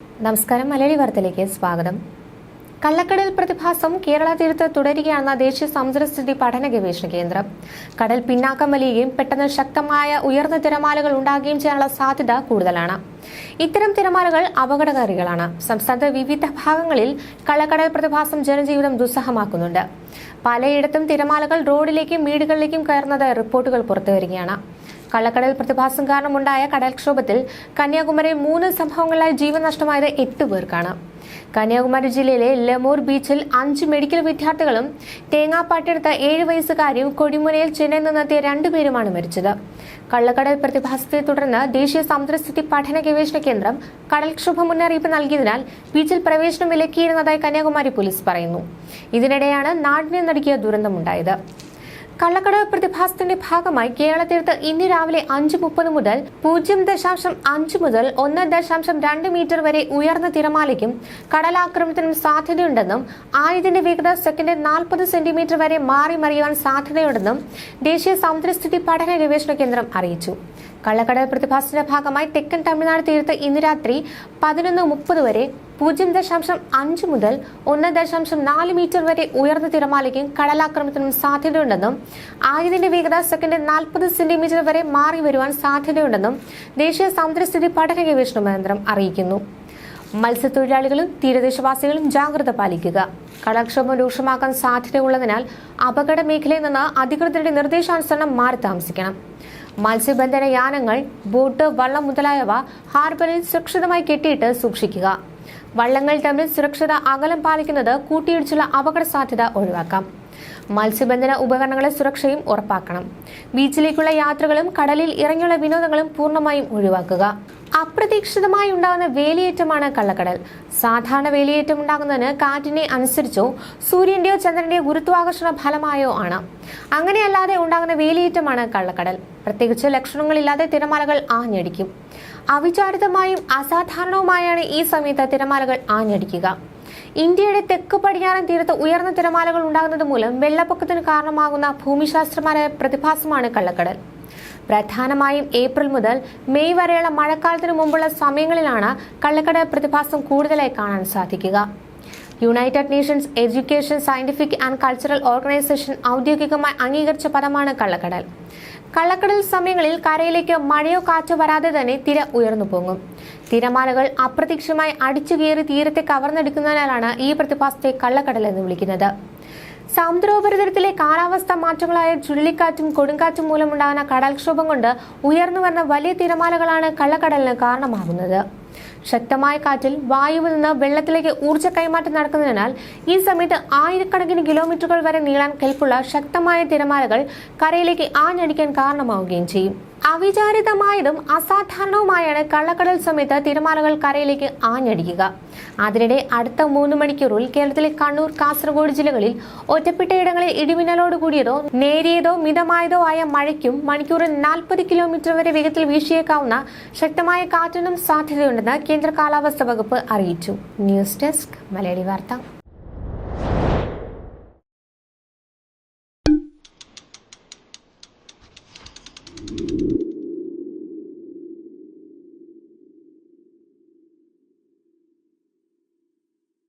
നമസ്കാരം മലയാളി വാർത്തയിലേക്ക് സ്വാഗതം. കള്ളക്കടൽ പ്രതിഭാസം കേരള തീരത്ത് തുടരുകയാണെന്ന ദേശീയ സമുദ്രസ്ഥിതി പഠന ഗവേഷണ കേന്ദ്രം. കടൽ പിന്നാക്കം വലിയുകയും പെട്ടെന്ന് ശക്തമായ ഉയർന്ന തിരമാലകൾ ഉണ്ടാകുകയും ചെയ്യാനുള്ള സാധ്യത കൂടുതലാണ്. ഇത്തരം തിരമാലകൾ അപകടകാരികളാണ്. സംസ്ഥാനത്ത് വിവിധ ഭാഗങ്ങളിൽ കള്ളക്കടൽ പ്രതിഭാസം ജനജീവിതം ദുസ്സഹമാക്കുന്നുണ്ട്. പലയിടത്തും തിരമാലകൾ റോഡിലേക്കും വീടുകളിലേക്കും കയറുന്നത് റിപ്പോർട്ടുകൾ പുറത്തുവരികയാണ് കള്ളക്കടൽ പ്രതിഭാസം കാരണമുണ്ടായ കടൽക്ഷോഭത്തിൽ കന്യാകുമാരി മൂന്ന് സംഭവങ്ങളിലായി ജീവൻ നഷ്ടമായത് എട്ട് പേർക്കാണ്. കന്യാകുമാരി ജില്ലയിലെ ലെമൂർ ബീച്ചിൽ അഞ്ച് മെഡിക്കൽ വിദ്യാർത്ഥികളും തേങ്ങാപ്പാട്ടെടുത്ത ഏഴ് വയസ്സുകാരിയും കൊടിമുനയിൽ ചെന്നൈയിൽ നിന്നെത്തിയ രണ്ടുപേരുമാണ് മരിച്ചത്. കള്ളക്കടൽ പ്രതിഭാസത്തെ തുടർന്ന് ദേശീയ സമുദ്രസ്ഥിതി പഠന ഗവേഷണ കേന്ദ്രം കടൽക്ഷോഭ മുന്നറിയിപ്പ് നൽകിയതിനാൽ ബീച്ചിൽ പ്രവേശനം വിലക്കിയിരുന്നതായി കന്യാകുമാരി പോലീസ് പറയുന്നു. ഇതിനിടെയാണ് നാടിനെ നടുക്കിയ ദുരന്തമുണ്ടായത്. കള്ളക്കടൽ പ്രതിഭാസത്തിന്റെ ഭാഗമായി കേരള തീരത്ത് ഇന്ന് രാവിലെ അഞ്ച് മുപ്പത് മുതൽ പൂജ്യം ദശാംശം അഞ്ച് മുതൽ ഒന്ന് ദശാംശം രണ്ട് മീറ്റർ വരെ ഉയർന്ന തിരമാലയ്ക്കും കടലാക്രമണത്തിനും സാധ്യതയുണ്ടെന്നും ആയതിന്റെ വേഗത സെക്കൻഡ് നാൽപ്പത് സെന്റിമീറ്റർ വരെ മാറി മറിയുവാൻ സാധ്യതയുണ്ടെന്നും ദേശീയ സമുദ്രസ്ഥിതി പഠന ഗവേഷണ കേന്ദ്രം അറിയിച്ചു. കള്ളക്കടൽ പ്രതിഭാസത്തിന്റെ ഭാഗമായി തെക്കൻ തമിഴ്നാട് തീരത്ത് ഇന്ന് രാത്രി പതിനൊന്ന് മുപ്പത് വരെ പൂജ്യം ദശാംശം അഞ്ച് മുതൽ ഒന്ന് ദശാംശം നാല് മീറ്റർ വരെ ഉയർന്ന തിരമാലയ്ക്കും കടലാക്രമണത്തിനും സാധ്യതയുണ്ടെന്നും ആയുധത്തിന്റെ വേഗത സെക്കൻഡിൽ നാൽപ്പത് സെന്റിമീറ്റർ വരെ മാറി വരുവാൻ സാധ്യതയുണ്ടെന്നും ദേശീയ സമുദ്രസ്ഥിതി പഠന ഗവേഷണ കേന്ദ്രം അറിയിക്കുന്നു. മത്സ്യത്തൊഴിലാളികളും തീരദേശവാസികളും ജാഗ്രത പാലിക്കുക. കടൽക്ഷോഭം രൂക്ഷമാക്കാൻ സാധ്യതയുള്ളതിനാൽ അപകട മേഖലയിൽ നിന്ന് അധികൃതരുടെ നിർദ്ദേശാനുസരണം മാറി താമസിക്കണം. മത്സ്യബന്ധന യാനങ്ങൾ ബോട്ട് വള്ളം മുതലായവ ഹാർബറിൽ സുരക്ഷിതമായി കെട്ടിയിട്ട് സൂക്ഷിക്കുക. വള്ളങ്ങൾ തമ്മിൽ സുരക്ഷിത അകലം പാലിക്കുന്നത് കൂട്ടിയിടിച്ചുള്ള അപകട സാധ്യത ഒഴിവാക്കാം. മത്സ്യബന്ധന ഉപകരണങ്ങളെ സുരക്ഷയും ഉറപ്പാക്കണം. ബീച്ചിലേക്കുള്ള യാത്രകളും കടലിൽ ഇറങ്ങിയുള്ള വിനോദങ്ങളും പൂർണമായും ഒഴിവാക്കുക. അപ്രതീക്ഷിതമായി ഉണ്ടാകുന്ന വേലിയേറ്റമാണ് കള്ളക്കടൽ. സാധാരണ വേലിയേറ്റം ഉണ്ടാകുന്നതിന് കാറ്റിനെ അനുസരിച്ചോ സൂര്യന്റെയോ ചന്ദ്രന്റെയോ ഗുരുത്വാകർഷണ ഫലമായോ ആണ്. അങ്ങനെയല്ലാതെ ഉണ്ടാകുന്ന വേലിയേറ്റമാണ് കള്ളക്കടൽ. പ്രത്യേകിച്ച് ലക്ഷണങ്ങളില്ലാതെ തിരമാലകൾ ആഞ്ഞടിക്കും. അവിചാരിതമായും അസാധാരണവുമായാണ് ഈ സമയത്ത് തിരമാലകൾ ആഞ്ഞടിക്കുക. ഇന്ത്യയുടെ തെക്ക് പടിഞ്ഞാറൻ തീരത്ത് ഉയർന്ന തിരമാലകൾ ഉണ്ടാകുന്നത് മൂലം വെള്ളപ്പൊക്കത്തിന് കാരണമാകുന്ന ഭൂമിശാസ്ത്രപരമായ പ്രതിഭാസമാണ് കള്ളക്കടൽ. പ്രധാനമായും ഏപ്രിൽ മുതൽ മെയ് വരെയുള്ള മഴക്കാലത്തിനു മുമ്പുള്ള സമയങ്ങളിലാണ് കള്ളക്കട പ്രതിഭാസം കൂടുതലായി കാണാൻ സാധിക്കുക. United Nations Education Scientific and Cultural Organisation ഔദ്യോഗികമായി അംഗീകരിച്ച പദമാണ് കള്ളക്കടൽ. കള്ളക്കടൽ സമയങ്ങളിൽ കരയിലേക്ക് മഴയോ കാറ്റോ വരാതെ തന്നെ തിര ഉയർന്നു പൊങ്ങും. തിരമാലകൾ അപ്രതീക്ഷിതമായി അടിച്ചു കയറി തീരത്തെ കവർന്നെടുക്കുന്നതിനാലാണ് ഈ പ്രതിഭാസത്തെ കള്ളക്കടൽ എന്ന് വിളിക്കുന്നത്. സമുദ്രോപരിതലത്തിലെ കാലാവസ്ഥ മാറ്റങ്ങളായ ചുഴലിക്കാറ്റും കൊടുങ്കാറ്റും മൂലമുണ്ടാകുന്ന കടൽക്ഷോഭം കൊണ്ട് ഉയർന്നു വരുന്ന വലിയ തിരമാലകളാണ് കള്ളക്കടലിന് കാരണമാകുന്നത്. ശക്തമായ കാറ്റിൽ വായുവിൽ നിന്ന് വെള്ളത്തിലേക്ക് ഊർജ കൈമാറ്റം നടക്കുന്നതിനാൽ ഈ സമയത്ത് ആയിരക്കണക്കിന് കിലോമീറ്ററുകൾ വരെ നീളാൻ കെൽപ്പുള്ള ശക്തമായ തിരമാലകൾ കരയിലേക്ക് ആഞ്ഞടിക്കാൻ കാരണമാവുകയും ചെയ്യും. അവിചാരിതമായതും അസാധാരണവുമായാണ് കള്ളക്കടൽ സമയത്ത് തിരമാലകൾ കരയിലേക്ക് ആഞ്ഞടിക്കുക. അതിനിടെ അടുത്ത മൂന്ന് മണിക്കൂറിൽ കേരളത്തിലെ കണ്ണൂർ കാസർഗോഡ് ജില്ലകളിൽ ഒറ്റപ്പെട്ട ഇടങ്ങളിൽ ഇടിമിന്നലോട് കൂടിയതോ നേരിയതോ മിതമായതോ ആയ മഴയ്ക്കും മണിക്കൂറിൽ നാൽപ്പത് കിലോമീറ്റർ വരെ വേഗത്തിൽ വീശിയേക്കാവുന്ന ശക്തമായ കാറ്റിനും സാധ്യതയുണ്ടെന്ന് കേന്ദ്ര കാലാവസ്ഥാ വകുപ്പ് അറിയിച്ചു. ന്യൂസ് ഡെസ്ക് മലയാളി വാർത്ത.